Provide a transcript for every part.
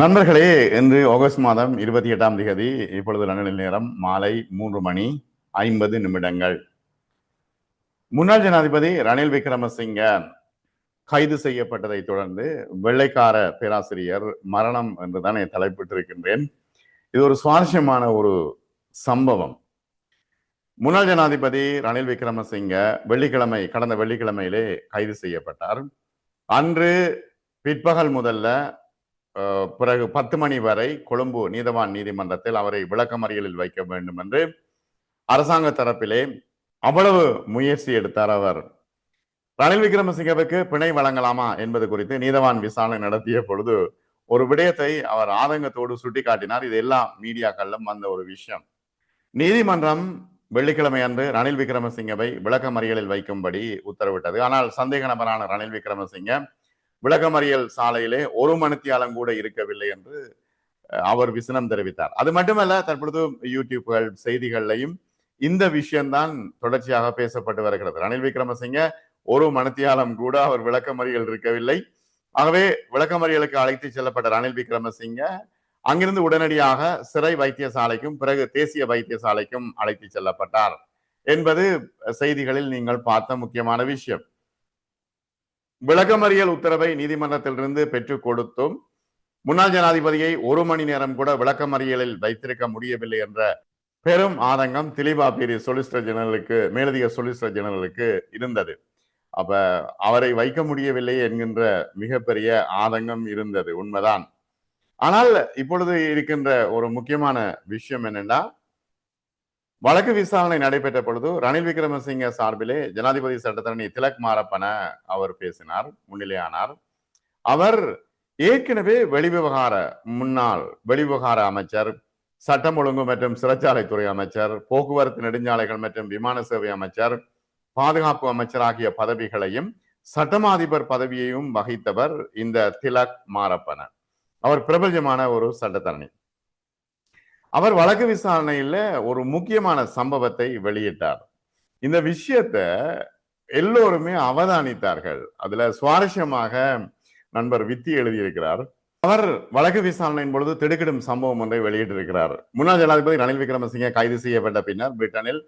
நண்பர்களே இன்று ஆகஸ்ட் மாதம் இருபத்தி எட்டாம் தேதி இப்பொழுது லண்டனில் நேரம் மாலை மூன்று மணி ஐம்பது நிமிடங்கள். முன்னாள் ஜனாதிபதி ரணில் விக்ரமசிங்க கைது செய்யப்பட்டதை தொடர்ந்து வெள்ளைக்கார பேராசிரியர் மரணம் என்று தானே தலைப்பிட்டிருக்கின்றேன். இது ஒரு சுவாரஸ்யமான ஒரு சம்பவம். முன்னாள் ஜனாதிபதி ரணில் விக்ரமசிங்க வெள்ளிக்கிழமை கடந்த வெள்ளிக்கிழமையிலே கைது செய்யப்பட்டார். அன்று பிற்பகல் முதல்ல பிறகு பத்து மணி வரை கொழும்பு நீதவான் நீதிமன்றத்தில் அவரை விளக்கமறியலில் வைக்க வேண்டும் என்று அரசாங்க தரப்பிலே அவ்வளவு முயற்சி எடுத்தார் அவர். ரணில் விக்ரமசிங்கவுக்கு பிணை வழங்கலாமா என்பது குறித்து நீதவான் விசாரணை நடத்திய பொழுது ஒரு விடயத்தை அவர் ஆதங்கத்தோடு சுட்டிக்காட்டினார். இது எல்லா மீடியாக்களிலும் வந்த ஒரு விஷயம். நீதிமன்றம் வெள்ளிக்கிழமை அன்று ரணில் விக்ரமசிங்கவை விளக்கமறியலில் வைக்கும்படி உத்தரவிட்டது. ஆனால் சந்தேக நபரான ரணில் விக்ரமசிங்க விளக்கமறியல் சாலையிலே ஒரு மணித்தியாலம் கூட இருக்கவில்லை என்று அவர் விசனம் தெரிவித்தார். அது மட்டுமல்ல தற்பொழுது யூடியூப்கள் செய்திகள்லையும் இந்த விஷயம்தான் தொடர்ச்சியாக பேசப்பட்டு வருகிறது. ரணில் விக்ரமசிங்க ஒரு மணித்தியாலம் கூட அவர் விளக்கமறியல் இருக்கவில்லை. ஆகவே விளக்கமறியலுக்கு அழைத்து செல்லப்பட்ட ரணில் விக்ரமசிங்க அங்கிருந்து உடனடியாக சிறை வைத்தியசாலைக்கும் பிறகு தேசிய வைத்தியசாலைக்கும் அழைத்து செல்லப்பட்டார். என்பது செய்திகளில் நீங்கள் பார்த்த முக்கியமான விஷயம். விளக்கமறியல் உத்தரவை நீதிமன்றத்திலிருந்து பெற்றுக் கொடுத்தும் முன்னாள் ஜனாதிபதியை ஒரு மணி நேரம் கூட விளக்கமறியலில் வைத்திருக்க முடியவில்லை என்ற பெரும் ஆதங்கம் திலீபா பேரி சொலிசிட்டர் ஜெனரலுக்கு மேலதிக சொலிசிட்டர் ஜெனரலுக்கு இருந்தது. அப்ப அவரை வைக்க முடியவில்லை என்கின்ற மிகப்பெரிய ஆதங்கம் இருந்தது உண்மைதான். ஆனால் இப்பொழுது இருக்கின்ற ஒரு முக்கியமான விஷயம் என்னென்னா வழக்கு விசாரணை நடைபெற்ற பொழுது ரணில் விக்ரமசிங்க சார்பிலே ஜனாதிபதி சட்டத்தரணி திலக் மாரப்பன அவர் பேசினார் முன்னிலையானார். அவர் ஏற்கனவே வெளிவிவகார முன்னாள் வெளிவிவகார அமைச்சர் சட்டம் ஒழுங்கு மற்றும் சிறைச்சாலைத்துறை அமைச்சர் போக்குவரத்து நெடுஞ்சாலைகள் மற்றும் விமான சேவை அமைச்சர் பாதுகாப்பு அமைச்சர் ஆகிய பதவிகளையும் சட்டமாதிபர் பதவியையும் வகித்தவர் இந்த திலக் மாரப்பன. அவர் பிரபல்யமான ஒரு சட்டத்தரணி. அவர் வழக்கு விசாரணையில ஒரு முக்கியமான சம்பவத்தை வெளியிட்டார். இந்த விஷயத்த எல்லோருமே அவதானித்தார்கள். அதுல சுவாரஸ்யமாக நண்பர் வித்தி எழுதியிருக்கிறார். அவர் வழக்கு விசாரணையின் பொழுது திடுக்கிடும் சம்பவம் ஒன்றை வெளியிட்டிருக்கிறார். முன்னாள் ஜனாதிபதி ரணில் விக்ரமசிங்க கைது செய்யப்பட்ட பின்னர் பிரிட்டனில்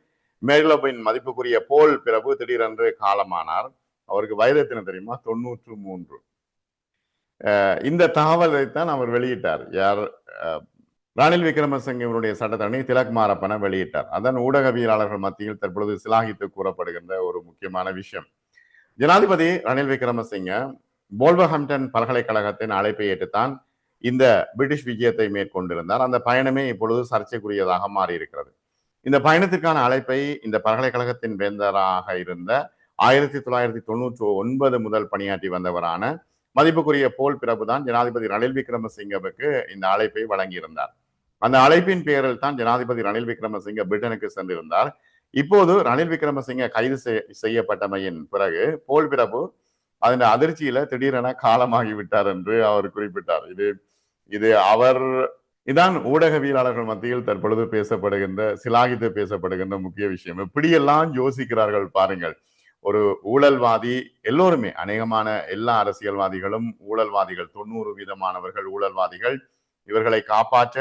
மேரிலோபின் மதிப்புக்குரிய போல் பிரபு திடீரென்று காலமானார். அவருக்கு வயது எத்தனை தெரியுமா? தொண்ணூற்று மூன்று. அஹ் இந்த தகவலைத்தான் அவர் வெளியிட்டார். யார்? அஹ், ரணில் விக்ரமசிங்கவனுடைய சட்டத்தரணி திலக் மாரப்பன வெளியிட்டார். அதன் ஊடகவியலாளர்கள் மத்தியில் தற்பொழுது சிலாகித்து கூறப்படுகின்ற ஒரு முக்கியமான விஷயம். ஜனாதிபதி ரணில் விக்ரமசிங்க போல்வஹம்டன் பல்கலைக்கழகத்தின் அழைப்பை ஏற்றுத்தான் இந்த பிரிட்டிஷ் விஜயத்தை மேற்கொண்டிருந்தார். அந்த பயணமே இப்பொழுது சர்ச்சைக்குரியதாக மாறியிருக்கிறது. இந்த பயணத்திற்கான அழைப்பை இந்த பல்கலைக்கழகத்தின் வேந்தராக இருந்த ஆயிரத்தி தொள்ளாயிரத்தி தொண்ணூற்றி ஒன்பது முதல் பணியாற்றி வந்தவரான மதிப்புக்குரிய போல் பிரபுதான் ஜனாதிபதி ரணில் விக்ரமசிங்கவுக்கு இந்த அழைப்பை வழங்கியிருந்தார். அந்த அழைப்பின் பெயரில் தான் ஜனாதிபதி ரணில் விக்ரமசிங்க பிரிட்டனுக்கு சென்றிருந்தார். இப்போது ரணில் விக்ரமசிங்க கைது செய்- செய்யப்பட்டமையின் பிறகு போல் பிரபு அதன் அதிர்ச்சியில திடீரென காலமாகி விட்டார் என்று அவர் குறிப்பிட்டார். இது இது அவர் இதான் ஊடகவியலாளர்கள் மத்தியில் தற்பொழுது பேசப்படுகின்ற சிலாகித்து பேசப்படுகின்ற முக்கிய விஷயம். இப்படியெல்லாம் யோசிக்கிறார்கள் பாருங்கள். ஒரு ஊழல்வாதி எல்லோருமே அநேகமான எல்லா அரசியல்வாதிகளும் ஊழல்வாதிகள் தொண்ணூறு வீதமானவர்கள் ஊழல்வாதிகள் இவர்களை காப்பாற்ற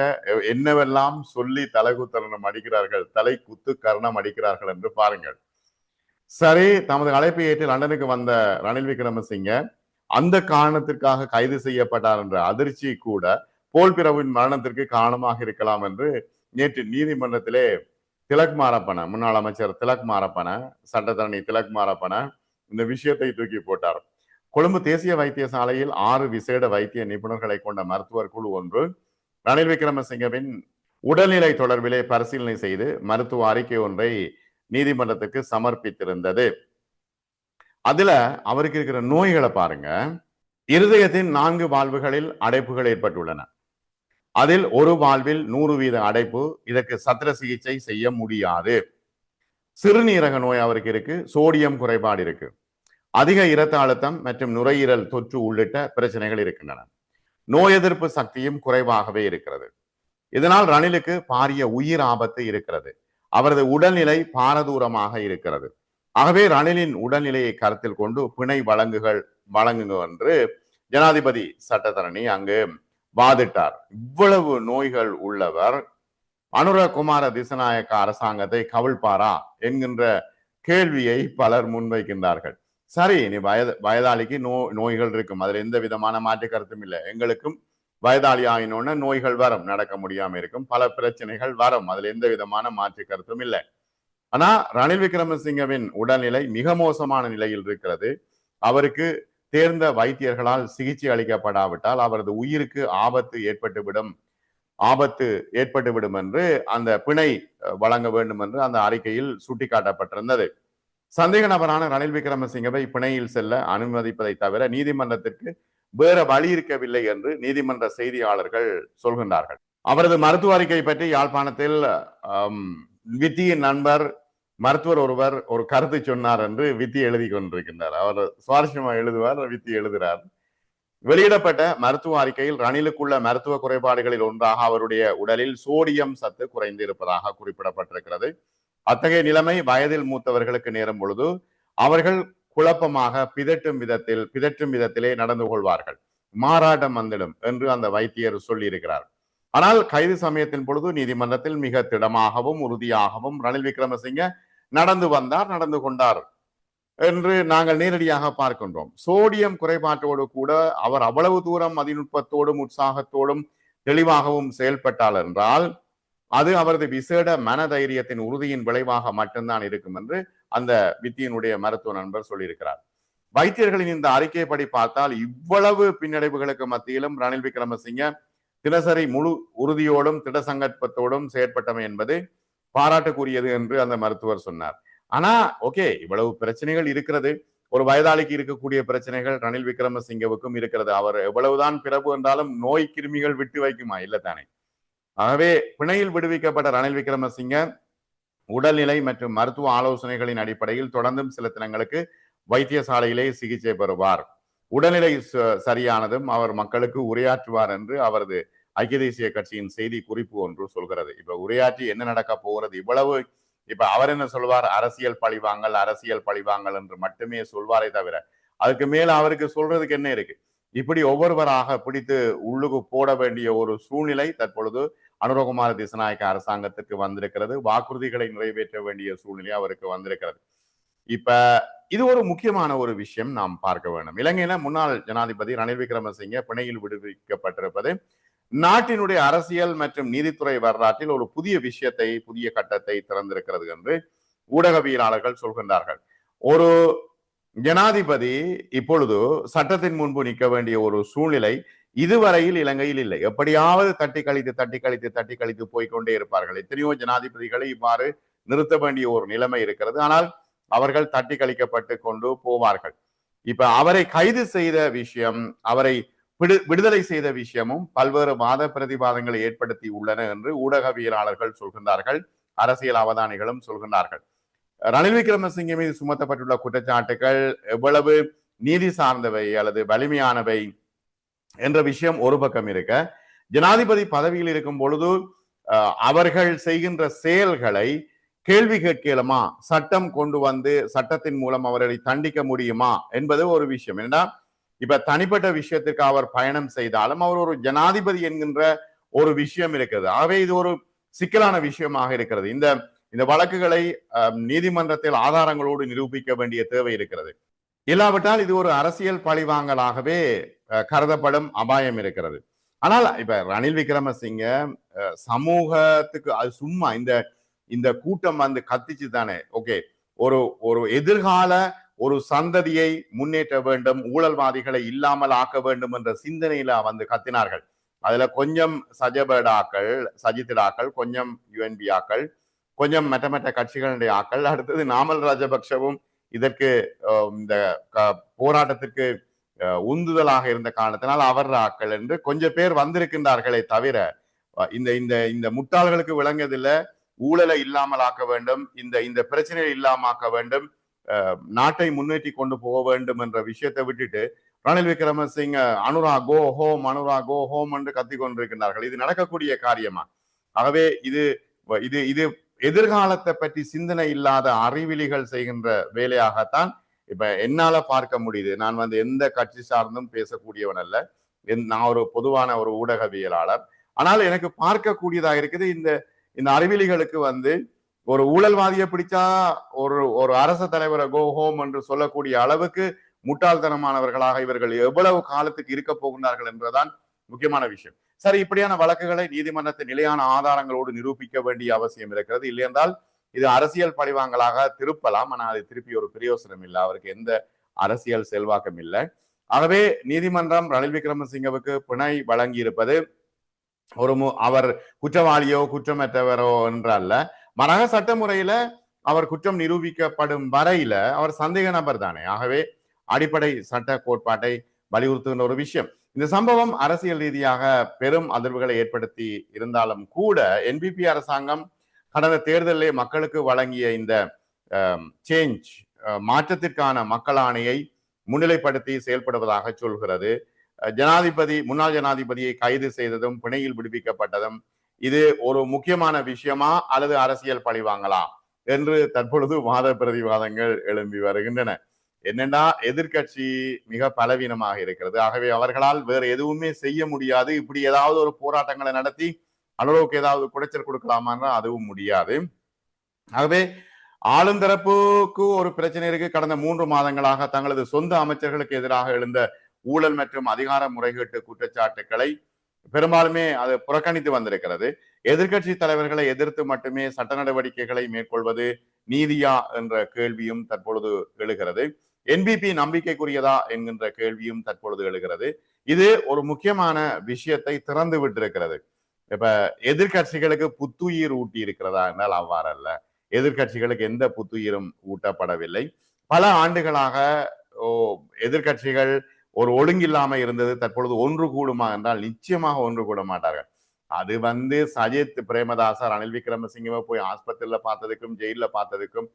என்னவெல்லாம் சொல்லி தலை குத்தரணம் அடிக்கிறார்கள் தலை குத்து கரணம் அடிக்கிறார்கள் என்று பாருங்கள். சரி தமது அழைப்பை ஏற்று லண்டனுக்கு வந்த ரணில் விக்ரமசிங்க அந்த காரணத்திற்காக கைது செய்யப்பட்டார் என்ற அதிர்ச்சி கூட போல் பிரபுவின் மரணத்திற்கு காரணமாக இருக்கலாம் என்று நேற்று நீதிமன்றத்திலே திலக் மாரப்பன முன்னாள் அமைச்சர் திலக் மாரப்பன சட்டத்தரணி திலக் மாரப்பன இந்த விஷயத்தை தூக்கி போட்டார். கொழும்பு தேசிய வைத்தியசாலையில் ஆறு விசேட வைத்திய நிபுணர்களை கொண்ட மருத்துவர் குழு ஒன்று ரணில் விக்ரமசிங்கவின் உடல்நிலை தொடர்பிலே பரிசீலனை செய்து மருத்துவ அறிக்கை ஒன்றை நீதிமன்றத்துக்கு சமர்ப்பித்திருந்தது. அதுல அவருக்கு இருக்கிற நோய்களை பாருங்க. இருதயத்தின் நான்கு வாழ்வுகளில் அடைப்புகள் ஏற்பட்டுள்ளன. அதில் ஒரு வாழ்வில் நூறு வீத அடைப்பு இதற்கு சத்திர சிகிச்சை செய்ய முடியாது. சிறுநீரக நோய் அவருக்கு இருக்கு சோடியம் குறைபாடு இருக்கு. அதிக இரத்த அழுத்தம் மற்றும் நுரையீரல் தொற்று உள்ளிட்ட பிரச்சனைகள் இருக்கின்றன. நோய் எதிர்ப்பு சக்தியும் குறைவாகவே இருக்கிறது. இதனால் ரணிலுக்கு பாரிய உயிர் ஆபத்து இருக்கிறது. அவரது உடல்நிலை பாரதூரமாக இருக்கிறது. ஆகவே ரணிலின் உடல்நிலையை கருத்தில் கொண்டு பிணை வழங்குகள் வழங்குங்க என்று ஜனாதிபதி சட்டத்தரணி அங்கு வாதிட்டார். இவ்வளவு நோய்கள் உள்ளவர் அனுரகுமார திசநாயக்க அரசாங்கத்தை கவிழ்ப்பாரா என்கின்ற கேள்வியை பலர் முன்வைக்கின்றார்கள். சரி நீ வயது வயதாளிக்கு நோ நோய்கள் இருக்கும். அதுல எந்த விதமான மாற்று கருத்தும் இல்லை. எங்களுக்கும் வயதாளி ஆகினோன்னு நோய்கள் வரும் நடக்க முடியாம இருக்கும். பல பிரச்சனைகள் வரும். அதுல எந்த விதமான மாற்று கருத்தும் இல்லை. ஆனா ரணில் விக்ரமசிங்கவின் உடல்நிலை மிக மோசமான நிலையில் இருக்கிறது. அவருக்கு தேர்ந்த வைத்தியர்களால் சிகிச்சை அளிக்கப்படாவிட்டால் அவரது உயிருக்கு ஆபத்து ஏற்பட்டுவிடும் ஆபத்து ஏற்பட்டுவிடும் என்று அந்த பிணை வழங்க வேண்டும் என்று அந்த அறிக்கையில் சுட்டிக்காட்டப்பட்டிருந்தது. சந்தேக நபரான ரணில் விக்ரமசிங்கவை பிணையில் செல்ல அனுமதிப்பதை தவிர நீதிமன்றத்திற்கு வேற வழி இருக்கவில்லை என்று நீதிமன்ற செய்தியாளர்கள் சொல்கின்றார்கள். அவரது மருத்துவ அறிக்கை பற்றி யாழ்ப்பாணத்தில் வித்தியின் நண்பர் மருத்துவர் ஒருவர் ஒரு கருத்து சொன்னார் என்று வித்தி எழுதி கொண்டிருக்கின்றார். அவர் சுவாரஸ்யமா எழுதுவார் வித்தி எழுதுகிறார் வெளியிடப்பட்ட மருத்துவ அறிக்கையில் ரணிலுக்குள்ள மருத்துவ குறைபாடுகளில் ஒன்றாக அவருடைய உடலில் சோடியம் சத்து குறைந்து இருப்பதாக குறிப்பிடப்பட்டிருக்கிறது. அத்தகைய நிலைமை வயதில் மூத்தவர்களுக்கு நேரும் பொழுது அவர்கள் குழப்பமாக பிதட்டும் விதத்தில் பிதற்றும் விதத்திலே நடந்து கொள்வார்கள். மாறாட்டம் வந்துடும் என்று அந்த வைத்தியர் சொல்லியிருக்கிறார். ஆனால் கைது சமயத்தின் பொழுது நீதிமன்றத்தில் மிக திடமாகவும் உறுதியாகவும் ரணில் விக்ரமசிங்க நடந்து வந்தார் நடந்து கொண்டார் என்று நாங்கள் நேரடியாக பார்க்கின்றோம். சோடியம் குறைபாட்டோடு கூட அவர் அவ்வளவு தூரம் மதிநுட்பத்தோடும் உற்சாகத்தோடும் தெளிவாகவும் செயல்பட்டால் என்றால் அது அவரது விசேட மனதைரியத்தின் உறுதியின் விளைவாக மட்டும்தான் இருக்கும் என்று அந்த வித்தியனுடைய மருத்துவ நண்பர் சொல்லியிருக்கிறார். வைத்தியர்களின் இந்த அறிக்கைப்படி பார்த்தால் இவ்வளவு பின்னடைவுகளுக்கு மத்தியிலும் ரணில் விக்ரமசிங்க தினசரி முழு உறுதியோடும் திடசங்கற்பத்தோடும் செயற்பட்டமை என்பது பாராட்டுக்குரியது என்று அந்த மருத்துவர் சொன்னார். ஆனா ஓகே இவ்வளவு பிரச்சனைகள் இருக்கிறது. ஒரு வயதாளிக்கு இருக்கக்கூடிய பிரச்சனைகள் ரணில் விக்ரமசிங்கவுக்கும் இருக்கிறது. அவர் எவ்வளவுதான் பிறப்பு என்றாலும் நோய் கிருமிகள் விட்டு வைக்குமா? இல்ல தானே. ஆகவே பிணையில் விடுவிக்கப்பட்ட ரணில் விக்ரமசிங்க உடல்நிலை மற்றும் மருத்துவ ஆலோசனைகளின் அடிப்படையில் தொடர்ந்தும் சில தினங்களுக்கு வைத்தியசாலையிலே சிகிச்சை பெறுவார். உடல்நிலை சரியானதும் அவர் மக்களுக்கு உரையாற்றுவார் என்று அவரது ஐக்கிய தேசிய கட்சியின் செய்தி குறிப்பு ஒன்று சொல்கிறது. இப்ப உரையாற்றி என்ன நடக்க போகிறது? இவ்வளவு இப்ப அவர் என்ன சொல்வார்? அரசியல் பழிவாங்கல் அரசியல் பழிவாங்கல் என்று மட்டுமே சொல்வாரே தவிர அதுக்கு மேல அவருக்கு சொல்றதுக்கு என்ன இருக்கு? இப்படி ஒவ்வொருவராக பிடித்து உள்ளுக்கு போட வேண்டிய ஒரு சூழ்நிலை தற்பொழுது அனுரகுமார திசநாயக்க அரசாங்கத்திற்கு வந்திருக்கிறது. வாக்குறுதிகளை நிறைவேற்ற வேண்டிய சூழ்நிலை அவருக்கு வந்திருக்கிறது. இப்ப இது ஒரு முக்கியமான ஒரு விஷயம் நாம் பார்க்க வேண்டும். இலங்கையில முன்னாள் ஜனாதிபதி ரணில் விக்ரமசிங்க பிணையில் விடுவிக்கப்பட்டிருப்பது நாட்டினுடைய அரசியல் மற்றும் நீதித்துறை வரலாற்றில் ஒரு புதிய விஷயத்தை புதிய கட்டத்தை திறந்திருக்கிறது என்று ஊடகவியலாளர்கள் சொல்கின்றார்கள். ஒரு ஜனாதிபதி இப்பொழுது சட்டத்தின் முன்பு நிற்க வேண்டிய ஒரு சூழ்நிலை இதுவரையில் இலங்கையில் இல்லை. எப்படியாவது தட்டி கழித்து தட்டி கழித்து தட்டி கழித்து போய்கொண்டே இருப்பார்கள். எத்தனையோ ஜனாதிபதிகளை இவ்வாறு நிறுத்த வேண்டிய ஒரு நிலைமை இருக்கிறது. ஆனால் அவர்கள் தட்டி கழிக்கப்பட்டு கொண்டு போவார்கள். இப்ப அவரை கைது செய்த விஷயம் அவரை விடு விடுதலை செய்த விஷயமும் பல்வேறு வாத பிரதிவாதங்களை ஏற்படுத்தி உள்ளன என்று ஊடகவியலாளர்கள் சொல்கின்றார்கள். அரசியல் அவதானிகளும் சொல்கின்றார்கள். ரணில் விக்ரமசிங்க மீது சுமத்தப்பட்டுள்ள குற்றச்சாட்டுகள் எவ்வளவு நீதி சார்ந்தவை அல்லது வலிமையானவை என்ற விஷயம் ஒரு பக்கம் இருக்க ஜனாதிபதி பதவியில் இருக்கும் பொழுது அவர்கள் செய்கின்ற செயல்களை கேள்வி கேட்கலாமா? சட்டம் கொண்டு வந்து சட்டத்தின் மூலம் அவர்களை தண்டிக்க முடியுமா? என்பது ஒரு விஷயம். என்னன்னா இப்ப தனிப்பட்ட விஷயத்துக்கு அவர் பயணம் செய்தாலும் அவர் ஒரு ஜனாதிபதி என்கின்ற ஒரு விஷயம் இருக்கிறது. ஆகவே இது ஒரு சிக்கலான விஷயமாக இருக்கிறது. இந்த இந்த வழக்குகளை நீதிமன்றத்தில் ஆதாரங்களோடு நிரூபிக்க வேண்டிய தேவை இருக்கிறது. இல்லாவிட்டால் இது ஒரு அரசியல் பழிவாங்கலாகவே கருதப்படும் அபாயம் இருக்கிறது. ஆனால் இப்ப ரணில் விக்ரமசிங்க சமூகத்துக்கு அது சும்மா இந்த இந்த கூட்டம் வந்து கத்திச்சு தானே. ஓகே ஒரு ஒரு எதிர்கால ஒரு சந்ததியை முன்னேற்ற வேண்டும் ஊழல்வாதிகளை இல்லாமல் ஆக்க வேண்டும் என்ற சிந்தனையில வந்து கத்தினார்கள். அதுல கொஞ்சம் சஜபேடாக்கள் சஜித்திடாக்கள் கொஞ்சம் யுஎன்பி ஆக்கள் கொஞ்சம் மற்ற மற்ற கட்சிகளுடைய ஆக்கள் அடுத்தது நாமல் ராஜபக்சவும் இதற்கு இந்த போராட்டத்திற்கு உந்துதலாக இருந்த காரணத்தினால் அவர் ஆக்கள் என்று கொஞ்ச பேர் வந்திருக்கின்றார்களே தவிர இந்த இந்த இந்த முட்டாள்களுக்கு விளங்கியதில்லை. ஊழலை இல்லாமல் ஆக்க வேண்டும் இந்த இந்த பிரச்சனையை இல்லாமாக்க வேண்டும் நாட்டை முன்னேற்றி கொண்டு போக வேண்டும் என்ற விஷயத்தை விட்டுட்டு Ranil Wickremesinghe Anura go home Anura go home என்று கத்தி கொண்டிருக்கின்றார்கள். இது நடக்கக்கூடிய காரியமா? ஆகவே இது இது இது எதிர்காலத்தை பற்றி சிந்தனை இல்லாத அறிவிலிகள் செய்கின்ற வேலையாகத்தான் இப்ப என்னால பார்க்க முடியுது. நான் வந்து எந்த கட்சி சார்ந்தும் பேசக்கூடியவன் அல்ல. என்- நான் ஒரு பொதுவான ஒரு ஊடகவியலாளர். ஆனால் எனக்கு பார்க்கக்கூடியதாக இருக்குது. இந்த இந்த அறிவிலிகளுக்கு வந்து ஒரு ஊழல்வாதியை பிடிச்சா ஒரு ஒரு அரச தலைவரை கோ ஹோம் என்று சொல்லக்கூடிய அளவுக்கு முட்டாள்தனமானவர்களாக இவர்கள் எவ்வளவு காலத்துக்கு இருக்க போகின்றார்கள் என்பதுதான் முக்கியமான விஷயம். சரி இப்படியான வழக்குகளை நீதிமன்றத்தின் நிலையான ஆதாரங்களோடு நிரூபிக்க வேண்டிய அவசியம் இருக்கிறது. இல்லையென்றால் இது அரசியல் பழிவாங்கலாக திருப்பலாம். ஆனால் அது திருப்பி ஒரு பிரயோசனம் இல்லை. அவருக்கு எந்த அரசியல் செல்வாக்கம் இல்லை. ஆகவே நீதிமன்றம் ரணில் விக்ரமசிங்கவுக்கு பிணை வழங்கி இருப்பது ஒரு மு- அவர் குற்றவாளியோ குற்றமற்றவரோ என்றல்ல. மரக சட்ட முறையில அவர் குற்றம் நிரூபிக்கப்படும் வரையில அவர் சந்தேக நபர் தானே. ஆகவே அடிப்படை சட்ட கோட்பாட்டை வலியுறுத்துகின்ற ஒரு விஷயம். இந்த சம்பவம் அரசியல் ரீதியாக பெரும் அதிர்வுகளை ஏற்படுத்தி இருந்தாலும் கூட என்பிபி அரசாங்கம் கடந்த தேர்தலிலே மக்களுக்கு வழங்கிய இந்த சேஞ்ச் மாற்றத்திற்கான மக்கள் ஆணையை முன்னிலைப்படுத்தி செயல்படுவதாக சொல்கிறது. ஜனாதிபதி முன்னாள் ஜனாதிபதியை கைது செய்ததும் பிணையில் விடுவிக்கப்பட்டதும் இது ஒரு முக்கியமான விஷயமா அல்லது அரசியல் பழிவாங்களா என்று தற்பொழுது வாத பிரதிவாதங்கள் எழும்பி வருகின்றன. என்னென்னா எதிர்க்கட்சி மிக பலவீனமாக இருக்கிறது. ஆகவே அவர்களால் வேறு எதுவுமே செய்ய முடியாது. இப்படி ஏதாவது ஒரு போராட்டங்களை நடத்தி அளவுக்கு ஏதாவது குடைச்சல் கொடுக்கலாமான்னா அதுவும் முடியாது. ஆகவே ஆளுந்தரப்புக்கு ஒரு பிரச்சனை இருக்கு. கடந்த மூன்று மாதங்களாக தங்களது சொந்த அமைச்சர்களுக்கு எதிராக எழுந்த ஊழல் மற்றும் அதிகார முறைகேட்டு குற்றச்சாட்டுக்களை பெரும்பாலுமே அது புறக்கணித்து வந்திருக்கிறது. எதிர்க்கட்சி தலைவர்களை எதிர்த்து மட்டுமே சட்ட நடவடிக்கைகளை மேற்கொள்வது நீதியா என்ற கேள்வியும் தற்பொழுது எழுகிறது. என்பிபி நம்பிக்கைக்குரியதா என்கின்ற கேள்வியும் தற்பொழுது எழுகிறது. இது ஒரு முக்கியமான விஷயத்தை திறந்து விட்டிருக்கிறது. இப்ப எதிர்க்கட்சிகளுக்கு புத்துயிர் ஊட்டி இருக்கிறதா என்றால் அவ்வாறு அல்ல எதிர்க்கட்சிகளுக்கு எந்த புத்துயிரும் ஊட்டப்படவில்லை. பல ஆண்டுகளாக ஓ எதிர்க்கட்சிகள் ஒரு ஒழுங்கில்லாம இருந்தது தற்பொழுது ஒன்று கூடுமா என்றால் நிச்சயமாக ஒன்று கூட மாட்டார்கள். அது வந்து சஜித் பிரேமதாசர் ரணில் விக்ரமசிங்கவை போய் ஆஸ்பத்திரியில பார்த்ததுக்கும் ஜெயில பார்த்ததுக்கும்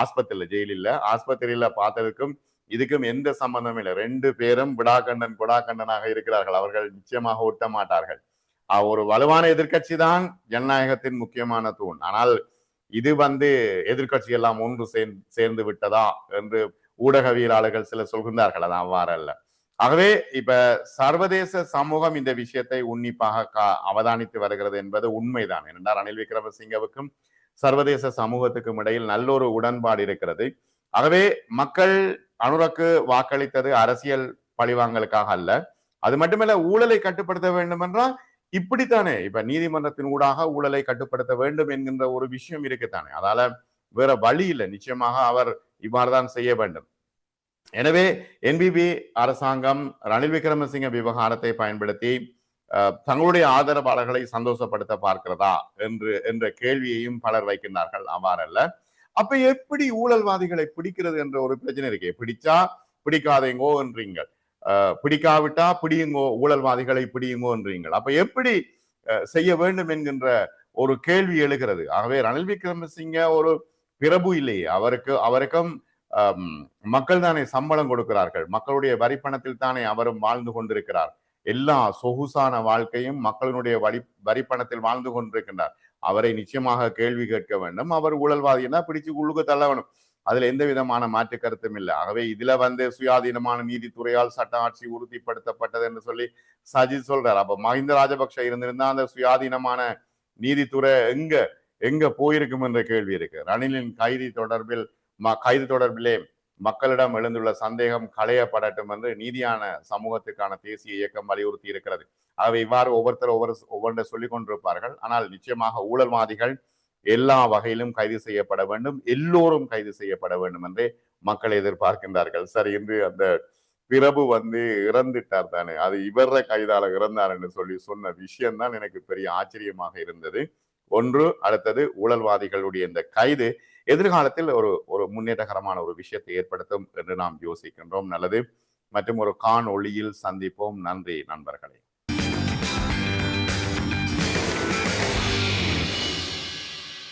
ஆஸ்பத்திரியில ஜெயில் இல்ல ஆஸ்பத்திரியில பார்த்ததுக்கும் இதுக்கும் எந்த சம்பந்தமும் இல்லை. ரெண்டு பேரும் விடாக்கண்டன் குடாக்கண்டனாக இருக்கிறார்கள். அவர்கள் நிச்சயமாக ஒட்ட மாட்டார்கள் ஒரு வலுவான எதிர்க்கட்சி தான் ஜனநாயகத்தின் முக்கியமான தூண். ஆனால் இது வந்து எதிர்க்கட்சி எல்லாம் ஒன்று சேர்ந்து சேர்ந்து விட்டதா என்று ஊடகவியலாளர்கள் சிலர் சொல்கின்றார்கள். அது அவ்வாறு அல்ல ஆகவே இப்ப சர்வதேச சமூகம் இந்த விஷயத்தை உன்னிப்பாக கா- அவதானித்து வருகிறது என்பது உண்மைதான். என்றால் ரணில் விக்ரமசிங்கவுக்கும் சர்வதேச சமூகத்துக்கும் இடையில் நல்ல ஒரு உடன்பாடு இருக்கிறது. ஆகவே மக்கள் அனுரக்கு வாக்களித்தது அரசியல் பழிவாங்கலுக்காக அல்ல. அது மட்டுமல்ல ஊழலை கட்டுப்படுத்த வேண்டும் என்றால் இப்படித்தானே? இப்ப நீதிமன்றத்தின் ஊடாக ஊழலை கட்டுப்படுத்த வேண்டும் என்கின்ற ஒரு விஷயம் இருக்குத்தானே அதால வேற வழி இல்லை. நிச்சயமாக அவர் இவ்வாறுதான் செய்ய வேண்டும். எனவே என்பிபி அரசாங்கம் ரணில் விக்ரமசிங்க விவகாரத்தை பயன்படுத்தி அஹ், தங்களுடைய ஆதரவாளர்களை சந்தோஷப்படுத்த பார்க்கிறதா என்று என்ற கேள்வியையும் பலர் வைக்கின்றார்கள். அவ்வாறல்ல. அப்ப எப்படி ஊழல்வாதிகளை பிடிக்கிறது என்ற ஒரு பிரச்சனை இருக்கு. பிடிச்சா பிடிக்காதீங்கோ என்றீங்கள். பிடிக்காவிட்டா பிடியுங்கோ ஊழல்வாதிகளை பிடியுங்கோன்றீங்கள். அப்ப எப்படி அஹ், செய்ய வேண்டும் என்கின்ற ஒரு கேள்வி எழுகிறது. ஆகவே ரணில் விக்ரமசிங்க ஒரு பிரபு இல்லையே. அவருக்கு அவருக்கும் மக்கள் தானே சம்பளம் கொடுக்கிறார்கள். மக்களுடைய வரிப்பணத்தில் தானே அவரும் வாழ்ந்து கொண்டிருக்கிறார். எல்லா சொகுசான வாழ்க்கையும் மக்களினுடைய வரி வரிப்பணத்தில் வாழ்ந்து கொண்டிருக்கின்றார். அவரை நிச்சயமாக கேள்வி கேட்க வேண்டும். அவர் ஊழல்வாதினா பிடிச்சு உள்ளுக்கு தள்ள வேணும் அதுல எந்த விதமான மாற்று கருத்தும் இல்லை. ஆகவே இதுல வந்து சுயாதீனமான நீதித்துறையால் சட்ட ஆட்சி உறுதிப்படுத்தப்பட்டது என்று சொல்லி சஜித் சொல்றார். அப்ப மஹிந்த ராஜபக்ஷ இருந்திருந்தா அந்த சுயாதீனமான நீதித்துறை எங்க எங்க போயிருக்கும் என்ற கேள்வி இருக்கு. ரணிலின் கைதி தொடர்பில் ம- கைது தொடர்பிலே மக்களிடம் எழுந்துள்ள சந்தேகம் களையப்படட்டும் என்று நீதியான சமூகத்துக்கான தேசிய இயக்கம் வலியுறுத்தி இருக்கிறது. ஆகவே இவ்வாறு ஒவ்வொருத்தர் ஒவ்வொரு ஒவ்வொன்றை சொல்லிக் கொண்டிருப்பார்கள். ஆனால் நிச்சயமாக ஊழல்வாதிகள் எல்லா வகையிலும் கைது செய்யப்பட வேண்டும். எல்லோரும் கைது செய்யப்பட வேண்டும் என்று மக்கள் எதிர்பார்க்கின்றார்கள். சரி இன்று அந்த பிரபு வந்து இறந்துட்டார் தானே. அது இவர கைதால இறந்தார் என்று சொல்லி சொன்ன விஷயம்தான் எனக்கு பெரிய ஆச்சரியமாக இருந்தது. ஒன்று அடுத்தது ஊழல்வாதிகளுடைய இந்த கைது எதிர்காலத்தில் ஒரு ஒரு முன்னேற்றகரமான ஒரு விஷயத்தை ஏற்படுத்தும் என்று நாம் யோசிக்கின்றோம். நல்லது. மற்றும் ஒரு காணொளியில் சந்திப்போம். நன்றி நண்பர்களே.